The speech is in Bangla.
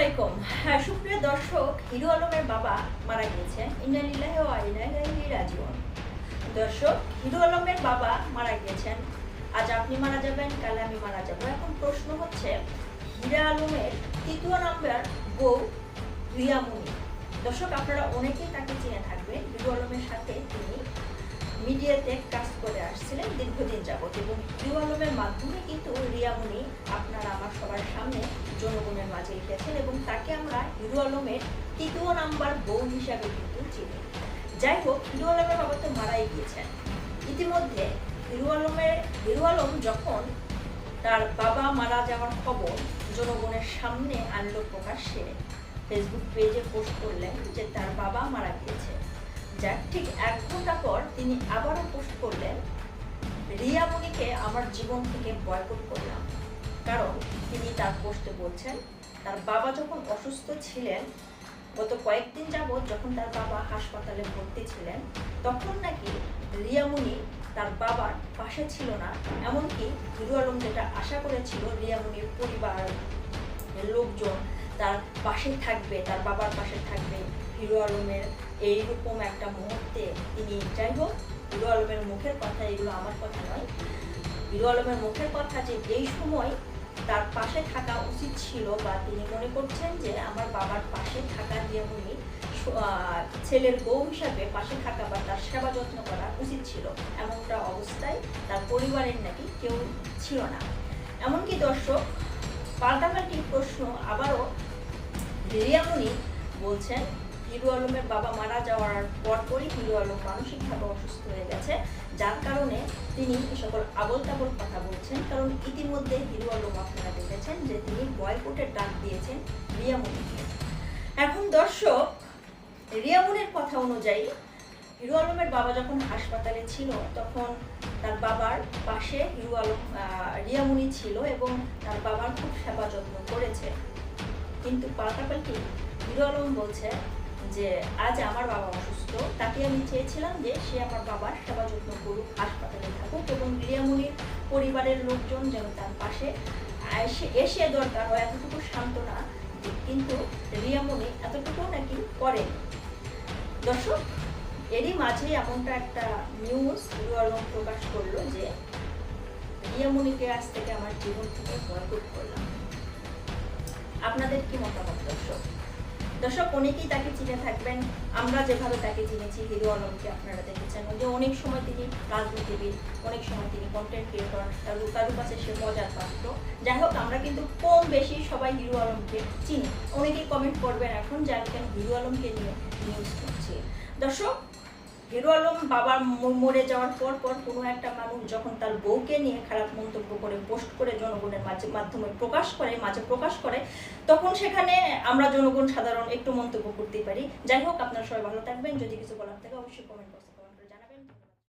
আলাইকুম। হ্যাঁ সুপ্রিয় দর্শক হিরো আলমের বাবা মারা গিয়েছেন। ইন্নালিল্লাহি ওয়া ইন্না ইলাইহি রাজিউন। দর্শক হিরো আলমের বাবা মারা গিয়েছেন। আজ আপনি মারা যাবেন, কাল আমি মারা যাব। এখন প্রশ্ন হচ্ছে হিরা আলমের তৃতীয় নাম্বার বউ রিয়ামুনি দর্শক, আপনারা অনেকেই তাকে চিনে থাকবেন। হিরো আলমের সাথে তিনি মিডিয়াতে কাজ করে আসছিলেন দীর্ঘদিন যাবত এবং হিরু আলমের মাধ্যমে কিন্তু রিয়ামুনি আপনারা আমার সবার সামনে জনগণের মাঝে লিখেছেন এবং তাকে আমরা হিরো আলমের তৃতীয় নাম্বার বউ হিসাবে কিন্তু চিনি। যাই হোক, হিরো আলমের বাবা তো মারাই গিয়েছেন। ইতিমধ্যে হিরো আলমের, হিরো আলম যখন তার বাবা মারা যাওয়ার খবর জনগণের সামনে আনলো প্রকাশ্যে ফেসবুক পেজে পোস্ট করলেন যে তার বাবা মারা গিয়েছে। যার ঠিক এক ঘণ্টা পর তিনি আবারও পোস্ট করলেন, রিয়া মনিকে আমার জীবন থেকে বয়কট করলাম। তিনি বসতে বলছেন তার বাবা যখন অসুস্থ ছিলেন, গত কয়েকদিন যাবৎ যখন তার বাবা হাসপাতালে ভর্তি ছিলেন, তখন নাকি রিয়ামুনি তার বাবার পাশে ছিল না। এমনকি হিরু আলম যেটা আশা করেছিল রিয়ামুনির পরিবার, লোকজন তার পাশে থাকবে, তার বাবার পাশে থাকবে। হিরো আলমের এইরকম একটা মুহূর্তে তিনি, যাই হোক, হিরো আলমের মুখের কথা এগুলো আমার কথা নয়। হিরো আলমের মুখের কথা যে এই সময় তার পাশে থাকা উচিত ছিল বা তিনি মনে করছেন যে আমার বাবার পাশে থাকা দিয়ে উনি ছেলের বউ হিসাবে পাশে থাকা বা তার সেবা যত্ন করা উচিত ছিল। এমনটা অবস্থায় তার পরিবারের নাকি কেউ ছিল না। এমনকি দর্শক, পাল্টাপাল্টি প্রশ্ন আবারও রিয়ামণি বলছেন হিরু আলমের বাবা মারা যাওয়ার পরপরই হিরু আলম মানসিকভাবে অসুস্থ হয়ে গেছে। যার কারণে তিনি সকল আবল তাবল কথা বলছেন। কারণ ইতিমধ্যে হিরু আলম আপনারা দেখেছেন যে তিনি বয়কটের ডাক দিয়েছেন রিয়ামণিকে এখন দর্শক রিয়ামনের কথা অনুযায়ী হিরু আলমের বাবা যখন হাসপাতালে ছিল, তখন তার বাবার পাশে হিরু আলম রিয়ামণি ছিল এবং তার বাবার খুব সেবা যত্ন করেছে। কিন্তু পাল্টাপাল্টি হিরো আলম বলছে যে আজ আমার বাবা অসুস্থ, তাকে আমি চেয়েছিলাম যে সে আমার বাবার সেবা যত্ন করুক, হাসপাতালে থাকুক এবং রিয়ামনির পরিবারের লোকজন যেন তার পাশে এসে দরকার হয়, এতটুকু সান্ত্বনা। কিন্তু রিয়ামনি এতটুকু নাকি করেন। দর্শক, এরই মাঝে এমনটা একটা নিউজ হিরো আলম প্রকাশ করল যে রিয়ামনিকে আজ থেকে আমার জীবন থেকে বয়কট করলাম। আপনাদের কি মতামত, দর্শক? দর্শক, অনেকেই তাকে চিনে থাকবেন। আমরা যেভাবে তাকে চিনেছি, হিরো আলমকে আপনারা দেখেছেন। যে অনেক সময় তিনি রাজনীতিবিদ, অনেক সময় তিনি কন্টেন্ট ক্রিয়েটর তার কাছে সে মজার পাত্র। যাই হোক, আমরা কিন্তু কম বেশি সবাই হিরো আলমকে চিনি। অনেকেই কমেন্ট করবেন এখন যে আমি কেন হিরো আলমকে নিয়ে নিউজ করছি। দর্শক হিরো আলম বাবার মরে যাওয়ার পর পর কোনো একটা মানুষ যখন তার বউকে নিয়ে খারাপ মন্তব্য করে, পোস্ট করে জনগণের মাঝে মাধ্যমে প্রকাশ করে, মাঝে প্রকাশ করে, তখন সেখানে আমরা জনগণ সাধারণ একটু মন্তব্য করতে পারি। যাই হোক, আপনারা সবাই ভালো থাকবেন। যদি কিছু বলার থাকে, অবশ্যই কমেন্ট করতে